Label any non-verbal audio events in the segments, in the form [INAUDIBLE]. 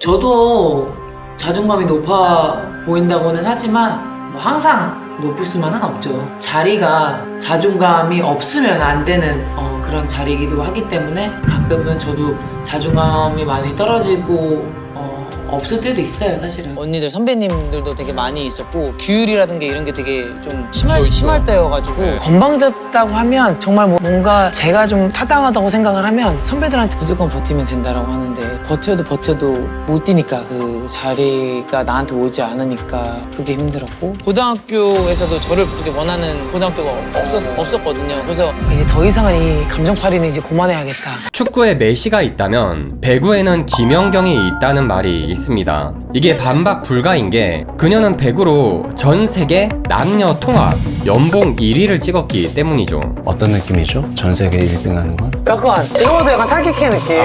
저도 자존감이 높아 보인다고는 하지만 뭐 항상 높을 수만은 없죠. 자리가 자존감이 없으면 안 되는 어, 그런 자리이기도 하기 때문에 가끔은 저도 자존감이 많이 떨어지고 어, 없을 때도 있어요, 사실은. 언니들 선배님들도 되게 많이 있었고 규율이라든가 이런 게 되게 좀 심할, 있죠. 심할 때여가지고 네. 건방졌다고 하면 정말 뭐 뭔가 제가 좀 타당하다고 생각을 하면 선배들한테 무조건 버티면 된다라고 하는데 버텨도 버텨도 못 뛰니까 그 자리가 나한테 오지 않으니까 그게 힘들었고 고등학교에서도 저를 그렇게 원하는 고등학교가 없었, 없었거든요 그래서 이제 더 이상은 이 감정팔이는 이제 그만해야겠다. 축구에 메시가 있다면 배구에는 김연경이 있다는 말이 있습니다. 이게 반박 불가인 게 그녀는 배구로 전 세계 남녀 통합 연봉 1위를 찍었기 때문이죠. 어떤 느낌이죠? 전 세계 1등 하는 건? 약간 제가 봐도 약간 사기캐 느낌.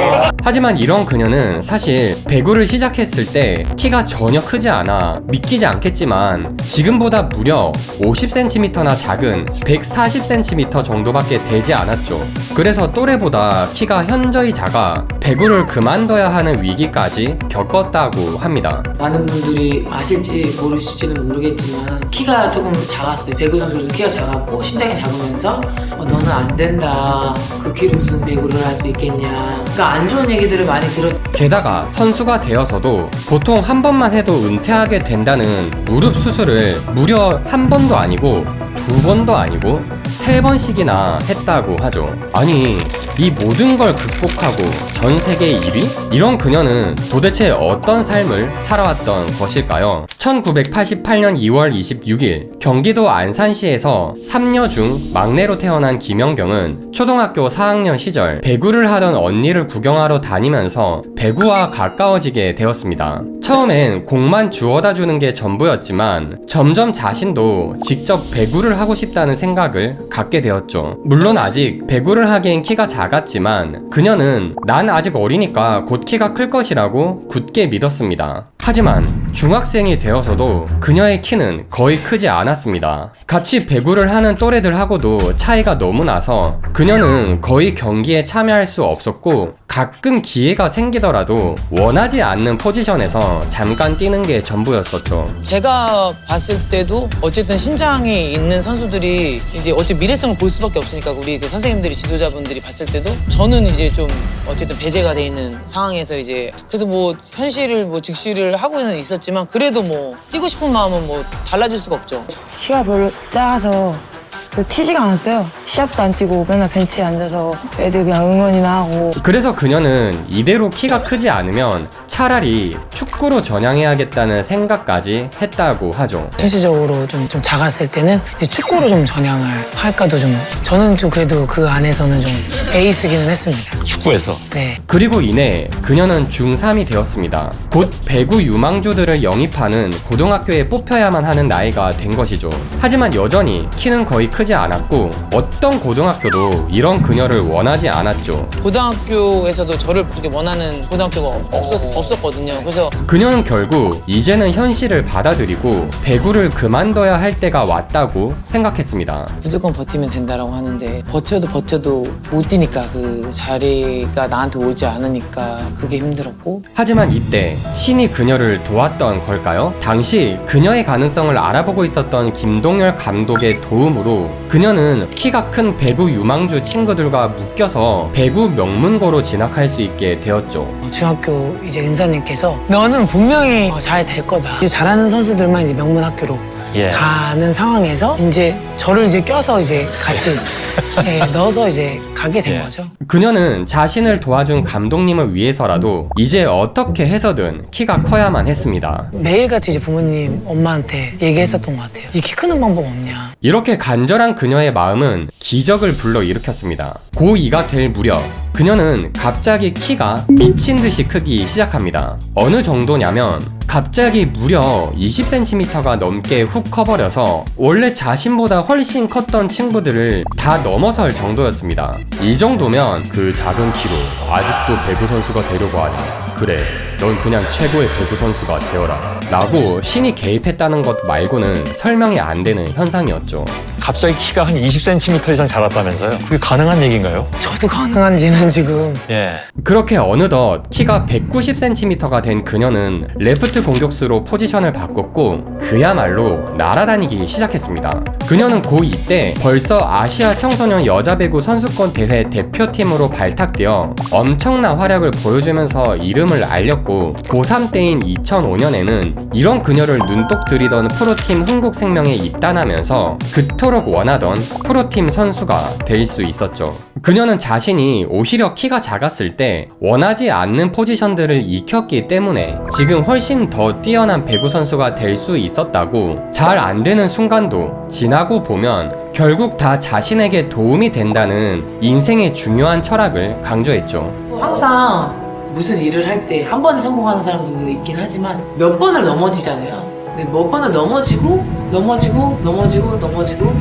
하지만 이런 그녀는 사실 배구를 시작했을 때 키가 전혀 크지 않아 믿기지 않겠지만 지금보다 무려 50cm나 작은 140cm 정도밖에 되지 않았죠. 그래서 또래보다 키가 현저히 작아 배구를 그만둬야 하는 위기까지 겪었다고 합니다. 많은 분들이 아실지 모르실지는 모르겠지만 키가 조금 작았어요. 배구 선수 도 키가 작았고 신장이 작으면서 어, 너는 안 된다. 그 키로 무슨 배구를 할 수 있겠냐. 그러니까 안 좋은 얘기들을 많이 들었. 게다가 선수가 되어서도 보통 한 번만 해도 은퇴하게 된다는 무릎 수술을 무려 한 번도 아니고 두 번도 아니고 세 번씩이나 했다고 하죠. 아니, 이 모든 걸 극복하고 전 세계 1위? 이런 그녀는 도대체 어떤 삶을 살아왔던 것일까요? 1988년 2월 26일 경기도 안산시에서 3녀 중 막내로 태어난 김연경은 초등학교 4학년 시절 배구를 하던 언니를 구경하러 다니면서 배구와 가까워지게 되었습니다. 처음엔 공만 주워다 주는 게 전부였지만 점점 자신도 직접 배구를 하고 싶다는 생각을 갖게 되었죠. 물론 아직 배구를 하기엔 키가 작 았지만 그녀는 난 아직 어리니까 곧 키가 클 것이라고 굳게 믿었습니다. 하지만 중학생이 되어서도 그녀의 키는 거의 크지 않았습니다. 같이 배구를 하는 또래들하고도 차이가 너무 나서 그녀는 거의 경기에 참여할 수 없었고 가끔 기회가 생기더라도 원하지 않는 포지션에서 잠깐 뛰는 게 전부였었죠. 제가 봤을 때도 어쨌든 신장이 있는 선수들이 이제 어째 미래성을 볼 수밖에 없으니까 우리 그 선생님들이 지도자분들이 봤을 때도 저는 이제 좀 어쨌든 배제가 돼 있는 상황에서 이제 그래서 뭐 현실을 뭐 직시를 하고는 있었지만 그래도 뭐 뛰고 싶은 마음은 뭐 달라질 수가 없죠. 키가 별로 작아서 그 튀지가 않았어요. 시합도 안 뛰고 맨날 벤치에 앉아서 애들 그냥 응원이나 하고 그래서 그녀는 이대로 키가 크지 않으면 차라리 축구로 전향해야겠다는 생각까지 했다고 하죠. 현실적으로 좀, 좀 작았을 때는 이제 축구로 좀 전향을 할까도 좀 저는 좀 그래도 그 안에서는 좀 에이스기는 했습니다. 축구에서 네. 그리고 이내 그녀는 중3이 되었습니다. 곧 배구 유망주들을 영입하는 고등학교에 뽑혀야만 하는 나이가 된 것이죠. 하지만 여전히 키는 거의 크지 않았고 어떤 고등학교도 이런 그녀를 원하지 않았죠. 고등학교에서도 저를 그렇게 원하는 고등학교가 없었, 없었거든요. 그래서 그녀는 결국 이제는 현실을 받아들이고 배구를 그만둬야 할 때가 왔다고 생각했습니다. 무조건 버티면 된다라고 하는데 버텨도 버텨도 못 뛰니까 그 자리가 나한테 오지 않으니까 그게 힘들었고 하지만 이때 신이 그녀를 도왔던 걸까요? 당시 그녀의 가능성을 알아보고 있었던 김동열 감독의 도움으로 그녀는 키가 큰 배구 유망주 친구들과 묶여서 배구 명문고로 진학할 수 있게 되었죠. 중학교 이제 은사님께서 너는 분명히 잘될 거다. 이제 잘하는 선수들만 이제 명문 학교로 예. 가는 상황에서 이제 저를 이제 껴서 이제 같이 [LAUGHS] 예, 넣어서 이제 가게 된 예. 거죠. 그녀는 자신을 도와준 감독님을 위해서라도 이제 어떻게 해서든 키가 커야만 했습니다. 매일같이 이제 부모님, 엄마한테 얘기했었던 것 같아요. 이 키 크는 방법 없냐. 이렇게 간절한 그녀의 마음은 기적을 불러 일으켰습니다. 고2가 될 무렵, 그녀는 갑자기 키가 미친 듯이 크기 시작합니다. 어느 정도냐면, 갑자기 무려 20cm가 넘게 훅 커버려서 원래 자신보다 훨씬 컸던 친구들을 다 넘어설 정도였습니다. 이 정도면 그 작은 키로 아직도 배구 선수가 되려고 하니 그래 넌 그냥 최고의 배구 선수가 되어라 라고 신이 개입했다는 것 말고는 설명이 안 되는 현상이었죠. 갑자기 키가 한 20cm 이상 자랐다면서요? 그게 가능한 얘기인가요? 저도 가능한지는 지금 예. 그렇게 어느덧 키가 190cm가 된 그녀는 레프트 공격수로 포지션을 바꿨고 그야말로 날아다니기 시작했습니다. 그녀는 고2 때 벌써 아시아 청소년 여자 배구 선수권 대회 대표팀으로 발탁되어 엄청난 활약을 보여주면서 이름을 알렸고 고3 때인 2005년에는 이런 그녀를 눈독 들이던 프로팀 흥국생명에 입단하면서 그토록 원하던 프로팀 선수가 될 수 있었죠. 그녀는 자신이 오히려 키가 작았을 때 원하지 않는 포지션들을 익혔기 때문에 지금 훨씬 더 뛰어난 배구 선수가 될 수 있었다고 잘 안 되는 순간도 지나고 보면 결국 다 자신에게 도움이 된다는 인생의 중요한 철학을 강조했죠. 항상 무슨 일을 할 때 한 번에 성공하는 사람들도 있긴 하지만 몇 번을 넘어지잖아요. 몇 번을 넘어지고 넘어지고 넘어지고 넘어지고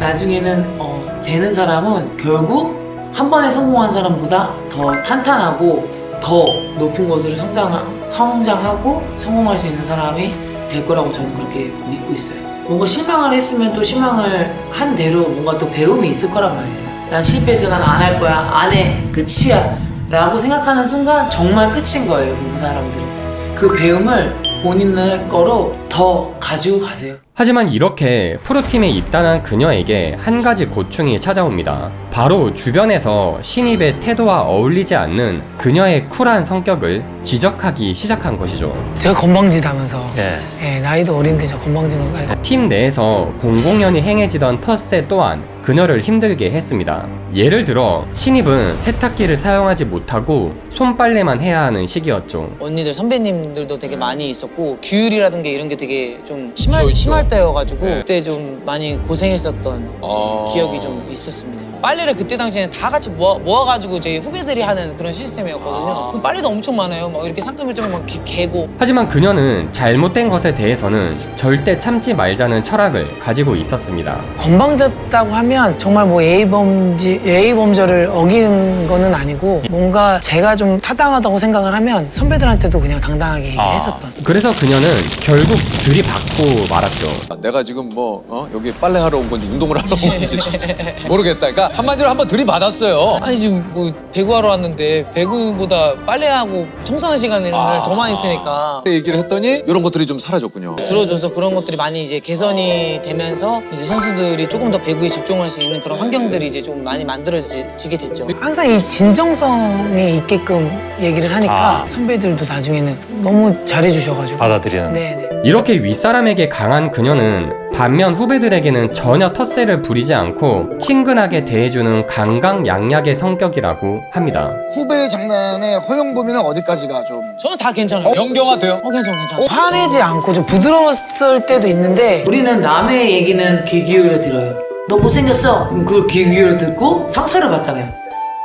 나중에는 어, 되는 사람은 결국 한 번에 성공한 사람보다 더 탄탄하고 더 높은 곳으로 성장, 성장하고 성공할 수 있는 사람이 될 거라고 저는 그렇게 믿고 있어요. 뭔가 실망을 했으면 또 실망을 한 대로 뭔가 또 배움이 있을 거란 말이에요. 난 실패해서 난 안 할 거야. 안 해. 끝이야. 라고 생각하는 순간 정말 끝인 거예요. 그 사람들은. 그 배움을 본인의 거로 더 가지고 가세요. 하지만 이렇게 프로팀에 입단한 그녀에게 한 가지 고충이 찾아옵니다. 바로 주변에서 신입의 태도와 어울리지 않는 그녀의 쿨한 성격을 지적하기 시작한 것이죠. 제가 건방지다면서 예. 예, 나이도 어린데 저 건방진 거팀 내에서 공공연히 행해지던 텃세 또한 그녀를 힘들게 했습니다. 예를 들어 신입은 세탁기를 사용하지 못하고 손빨래만 해야 하는 시기였죠. 언니들 선배님들도 되게 많이 있었고 규율이라든가 이런 게 되게 좀 심할. 심할 때여가지고 네. 그때 좀 많이 고생했었던 아. 기억이 좀 있었습니다. 빨래를 그때 당시에는 다 같이 모아, 모아가지고 저희 후배들이 하는 그런 시스템이었거든요. 아. 그럼 빨래도 엄청 많아요. 막 이렇게 상금일점을 막 개- 개고 하지만 그녀는 잘못된 것에 대해서는 절대 참지 말자는 철학을 가지고 있었습니다. 건방졌다고 하면 정말 뭐 예의 범지 예의 범절을 어기는 거는 아니고 뭔가 제가 좀 타당하다고 생각을 하면 선배들한테도 그냥 당당하게 얘기를 아. 했었던. 그래서 그녀는 결국 들이받고 말았죠. 내가 지금 뭐 어? 여기 빨래하러 온 건지 운동을 하러 온 건지 [LAUGHS] 모르겠다. 그러니까 한마디로 한번 들이받았어요. 아니 지금 뭐 배구하러 왔는데 배구보다 빨래하고 청소하는 시간을 아. 더 많이 쓰니까 얘기를 했더니 이런 것들이 좀 사라졌군요. 들어줘서 그런 것들이 많이 이제 개선이 되면서 이제 선수들이 조금 더 배구에 집중할 수 있는 그런 환경들이 이제 좀 많이 만들어지게 됐죠. 항상 이 진정성이 있게끔 얘기를 하니까 아. 선배들도 나중에는 너무 잘해주셔가지고. 받아들이는. 네네. 이렇게 윗사람에게 강한 그녀는 반면 후배들에게는 전혀 텃세를 부리지 않고 친근하게 대해주는 강강약약의 성격이라고 합니다. 후배 장난의 허용 범위는 어디까지가 좀 저는 다 괜찮아요. 연경화 돼요? 어, 괜찮아, 괜찮아. 화내지 않고 좀 부드러웠을 때도 있는데 우리는 남의 얘기는 귀 기울여 들어요. 너 못생겼어. 그럼 그걸 귀 기울여 듣고 상처를 받잖아요.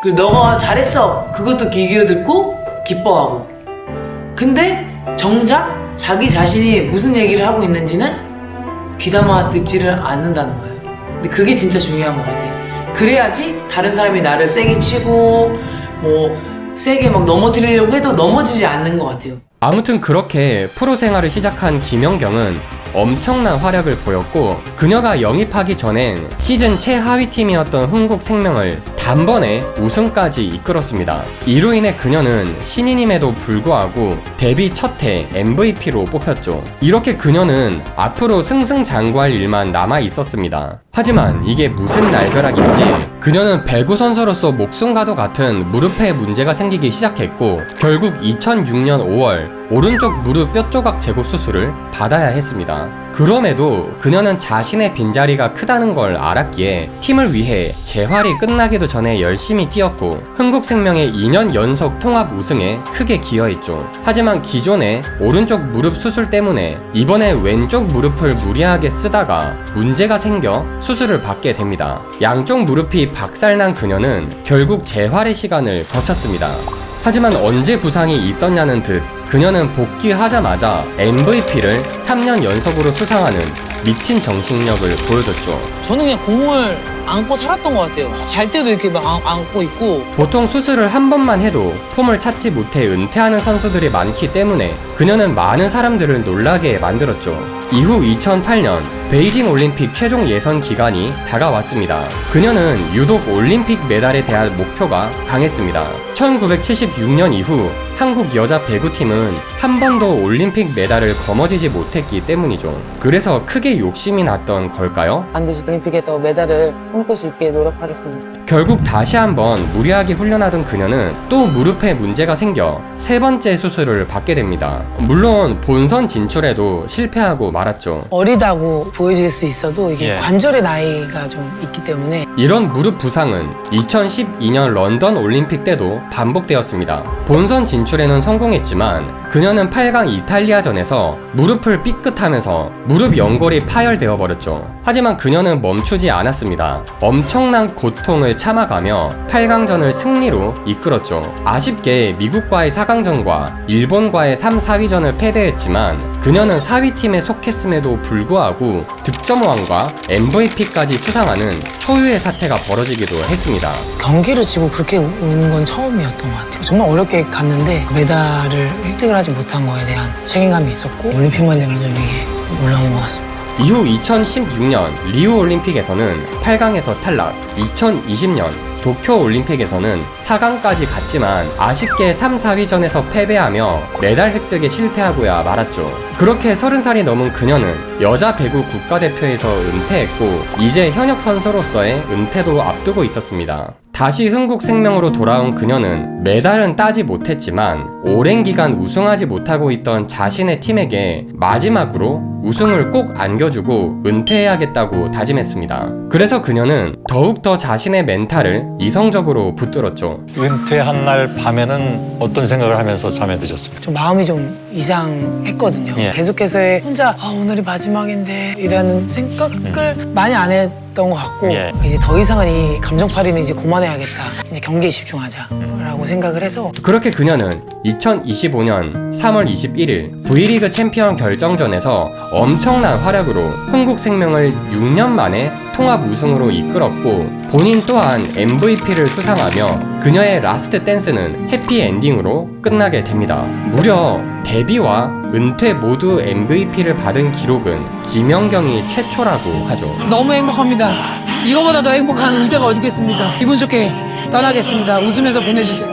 그리고 너가 잘했어. 그것도 귀 기울여 듣고 기뻐하고. 근데 정작 자기 자신이 무슨 얘기를 하고 있는지는 귀담아 듣지를 않는다는 거예요. 근데 그게 진짜 중요한 것 같아요. 그래야지 다른 사람이 나를 세게 치고 뭐 세게 막 넘어뜨리려고 해도 넘어지지 않는 것 같아요. 아무튼 그렇게 프로 생활을 시작한 김연경은 엄청난 활약을 보였고 그녀가 영입하기 전엔 시즌 최하위 팀이었던 흥국 생명을 단번에 우승까지 이끌었습니다. 이로 인해 그녀는 신인임에도 불구하고 데뷔 첫 해 MVP로 뽑혔죠. 이렇게 그녀는 앞으로 승승장구할 일만 남아 있었습니다. 하지만 이게 무슨 날벼락인지 그녀는 배구 선수로서 목숨과도 같은 무릎에 문제가 생기기 시작했고 결국 2006년 5월 오른쪽 무릎 뼈 조각 제거 수술을 받아야 했습니다. 그럼에도 그녀는 자신의 빈자리가 크다는 걸 알았기에 팀을 위해 재활이 끝나기도 전에 열심히 뛰었고 흥국생명의 2년 연속 통합 우승에 크게 기여했죠. 하지만 기존의 오른쪽 무릎 수술 때문에 이번에 왼쪽 무릎을 무리하게 쓰다가 문제가 생겨 수술을 받게 됩니다. 양쪽 무릎이 박살난 그녀는 결국 재활의 시간을 거쳤습니다. 하지만 언제 부상이 있었냐는 듯 그녀는 복귀하자마자 MVP를 3년 연속으로 수상하는 미친 정신력을 보여줬죠. 저는 그냥 공을 안고 살았던 것 같아요. 잘 때도 이렇게 막 안- 안고 있고 보통 수술을 한 번만 해도 폼을 찾지 못해 은퇴하는 선수들이 많기 때문에 그녀는 많은 사람들을 놀라게 만들었죠. 이후 2008년 베이징 올림픽 최종 예선 기간이 다가왔습니다. 그녀는 유독 올림픽 메달에 대한 목표가 강했습니다. 1976년 이후 한국 여자 배구팀은 한 번도 올림픽 메달을 거머쥐지 못했기 때문이죠. 그래서 크게 욕심이 났던 걸까요? 반드시 올림픽에서 메달을 꿈꿀 수 있게 노력하겠습니다. 결국 다시 한번 무리하게 훈련하던 그녀는 또 무릎에 문제가 생겨 세 번째 수술을 받게 됩니다. 물론 본선 진출에도 실패하고 말았죠. 어리다고 보여질 수 있어도 이게 예. 관절의 나이가 좀 있기 때문에 이런 무릎 부상은 2012년 런던 올림픽 때도 반복되었습니다. 본선 진출 에는 성공했지만 그녀는 8강 이탈리아전에서 무릎을 삐끗하면서 무릎 연골이 파열되어 버렸죠. 하지만 그녀는 멈추지 않았습니다. 엄청난 고통을 참아가며 8강전을 승리로 이끌었죠. 아쉽게 미국과의 4강전과 일본과의 3, 4위전을 패배했지만 그녀는 4위 팀에 속했음에도 불구하고 득점왕과 MVP까지 수상하는 초유의 사태가 벌어지기도 했습니다. 경기를 지고 그렇게 우는 건 처음이었던 것 같아요. 정말 어렵게 갔는데 메달을 획득을 하지 못한 거에 대한 책임감이 있었고 올림픽만 되면 좀 이게 올라오는 것 같습니다. 이후 2016년 리우 올림픽에서는 8강에서 탈락, 2020년 도쿄 올림픽에서는 4강까지 갔지만 아쉽게 3, 4위전에서 패배하며 메달 획득에 실패하고야 말았죠. 그렇게 30살이 넘은 그녀는 여자 배구 국가대표에서 은퇴했고 이제 현역 선수로서의 은퇴도 앞두고 있었습니다. 다시 흥국생명으로 돌아온 그녀는 메달은 따지 못했지만 오랜 기간 우승하지 못하고 있던 자신의 팀에게 마지막으로 우승을 꼭 안겨주고 은퇴해야겠다고 다짐했습니다. 그래서 그녀는 더욱더 자신의 멘탈을 이성적으로 붙들었죠. 은퇴한 날 밤에는 어떤 생각을 하면서 잠에 드셨습니까? 좀 마음이 좀 이상 했거든요. 예. 계속해서 혼자 아, 오늘이 마지막인데 이라는 생각을 많이 안 했던 것 같고 예. 이제 더 이상은 이 감정팔이는 이제 그만해야겠다. 이제 경기에 집중하자 라고 생각을 해서 그렇게 그녀는 2025년 3월 21일 V리그 챔피언 결정전에서 엄청난 활약으로 흥국생명을 6년 만에 통합 우승으로 이끌었고 본인 또한 MVP를 수상하며 그녀의 라스트 댄스는 해피엔딩으로 끝나게 됩니다. 무려 데뷔와 은퇴 모두 MVP를 받은 기록은 김연경이 최초라고 하죠. 너무 행복합니다. 이거보다 더 행복한 은퇴가 어디겠습니까? 기분 좋게 떠나겠습니다. 웃으면서 보내주세요.